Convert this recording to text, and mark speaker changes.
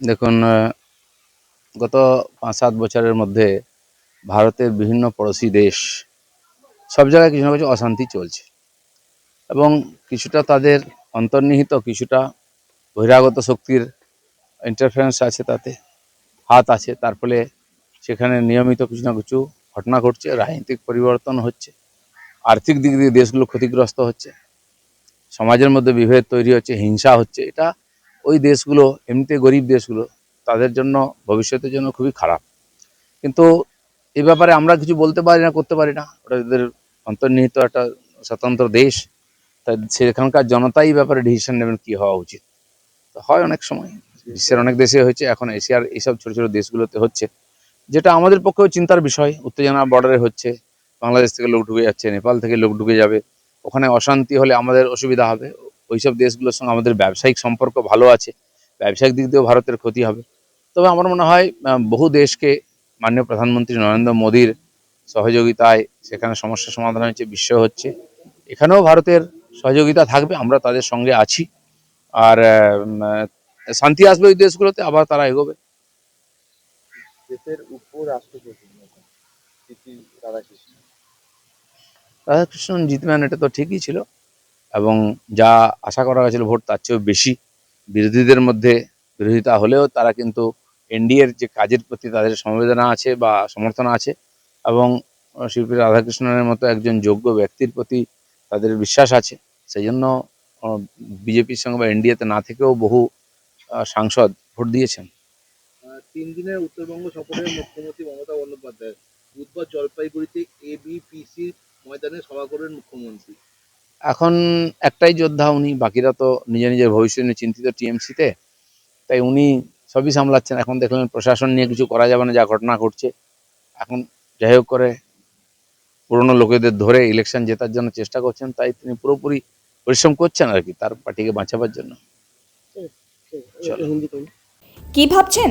Speaker 1: দেখুন গত পাঁচ সাত বছরের মধ্যে ভারতের বিভিন্ন পড়োশি দেশ সব জায়গায় কিছু না কিছু অশান্তি চলছে। এবং কিছুটা তাদের অন্তর্নিহিত, কিছুটা বহিরাগত শক্তির ইন্টারফারেন্স আছে তাতে, হাত আছে। তার ফলে সেখানে নিয়মিত কিছু না কিছু ঘটনা ঘটছে, রাজনৈতিক পরিবর্তন হচ্ছে, আর্থিক দিক দিয়ে দেশগুলো ক্ষতিগ্রস্ত হচ্ছে, সমাজের মধ্যে বিভেদ তৈরি হচ্ছে, হিংসা হচ্ছে। এটা ওই দেশগুলো, এমনিতে গরিব দেশগুলো, তাদের জন্য ভবিষ্যতের জন্য খুবই খারাপ। কিন্তু এই ব্যাপারে আমরা কিছু বলতে পারি না, করতে পারি না। ওটা এদের অন্তর্নিহিত একটা স্বতন্ত্র দেশ। তাই সেখানকার জনতাই ব্যাপারে ডিসিশন নেবেন কী হওয়া উচিত। তো হয় অনেক সময়। বিশ্বের অনেক দেশে হয়েছে, এখন এশিয়ার এইসব ছোট ছোট দেশগুলোতে হচ্ছে। যেটা আমাদের পক্ষেও চিন্তার বিষয়, উত্তেজনা বর্ডারে হচ্ছে। বাংলাদেশ থেকে লোক ঢুকে যাচ্ছে, নেপাল থেকে লোক ঢুকে যাবে। ওখানে অশান্তি হলে আমাদের অসুবিধা হবে। ওইসব দেশগুলোর সঙ্গে আমাদের ব্যবসায়িক সম্পর্ক ভালো আছে ব্যবসায়িক দিক দিয়েও ভারতের ক্ষতি হবে। তবে আমার মনে হয় বহু দেশকে মাননীয় প্রধানমন্ত্রী নরেন্দ্র মোদীর সহযোগিতায় সেখানে সমস্যা সমাধান হচ্ছে বিশ্ব হচ্ছে। এখানেও ভারতের সহযোগিতা থাকবে আমরা তাদের সঙ্গে আছি। আর শান্তি আসবে ওই দেশগুলোতে আবার তারা এগোবে।
Speaker 2: দেশের উপরাষ্ট্রপতি
Speaker 1: রাধাকৃষ্ণন জিতবেন এটা তো ঠিকই ছিল। এবং যা আশা করা হয়েছিল ভোট তার চেয়েও বেশি। বিরোধীদের মধ্যে বিরোধিতা হলেও তারা কিন্তু এনডিএর যে কাজের প্রতি তাদের সমবেদনা আছে বা সমর্থন আছে এবং শিল্পী রাধাকৃষ্ণনের মতো একজন যোগ্য ব্যক্তির প্রতি তাদের বিশ্বাস আছে। সেই জন্য বিজেপির সঙ্গে বা এনডিএতে না থেকেও বহু সাংসদ ভোট দিয়েছেন।
Speaker 2: তিন দিনের উত্তরবঙ্গ সফরে মুখ্যমন্ত্রী মমতা বন্দ্যোপাধ্যায়। বুধবার জলপাইগুড়িতে এবিপিসি ময়দানে সভা করবেন মুখ্যমন্ত্রী।
Speaker 1: এখন একটাই যোদ্ধা উনি বাকিরা তো নিজের নিজের ভবিষ্যৎ নিয়ে চিন্তিত টিএমসিতে। তাই উনি সবই সামলাচ্ছেন। এখন দেখলেন প্রশাসন নিয়ে কিছু করা যাবে না যা ঘটনা ঘটছে। এখন যাই হোক করে পুরনো লোকেদের ধরে ইলেকশন জেতার জন্য চেষ্টা করছেন তাই তিনি পুরোপুরি পরিশ্রম করছেন আর কি তার পার্টিকে বাঁচাবার জন্য।
Speaker 3: কি ভাবছেন?